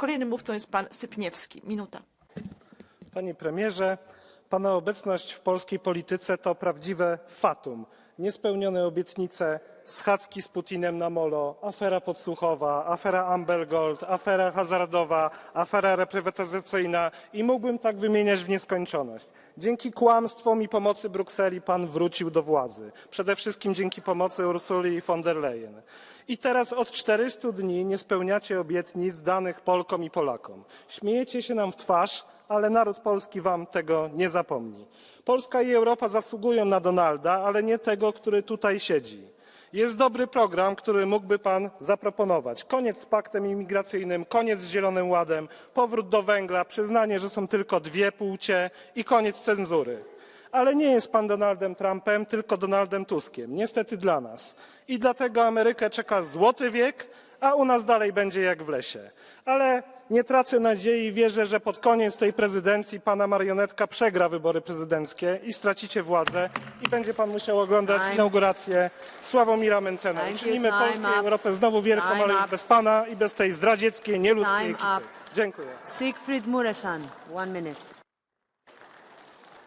Kolejnym mówcą jest pan Sypniewski. Minuta. Panie premierze, pana obecność w polskiej polityce to prawdziwe fatum. Niespełnione obietnice, schadzki z Putinem na molo, afera podsłuchowa, afera Amber Gold, afera hazardowa, afera reprywatyzacyjna i mógłbym tak wymieniać w nieskończoność. Dzięki kłamstwom i pomocy Brukseli pan wrócił do władzy. Przede wszystkim dzięki pomocy Ursuli von der Leyen. I teraz od 400 dni nie spełniacie obietnic danych Polkom i Polakom. Śmiejecie się nam w twarz, ale naród polski wam tego nie zapomni. Polska i Europa zasługują na Donalda, ale nie tego, który tutaj siedzi. Jest dobry program, który mógłby pan zaproponować. Koniec z paktem imigracyjnym, koniec z Zielonym Ładem, powrót do węgla, przyznanie, że są tylko dwie płcie i koniec cenzury. Ale nie jest pan Donaldem Trumpem, tylko Donaldem Tuskiem. Niestety dla nas. I dlatego Amerykę czeka złoty wiek, a u nas dalej będzie jak w lesie. Ale nie tracę nadziei i wierzę, że pod koniec tej prezydencji pana marionetka przegra wybory prezydenckie i stracicie władzę i będzie pan musiał oglądać Time. inaugurację Sławomira Mencena. Thank you. Czynimy Time Polskę i up. Europę znowu wielką, Time ale już up. bez pana i bez tej zdradzieckiej, nieludzkiej Time ekipy. up. Dziękuję. Siegfried Muresan, one minute.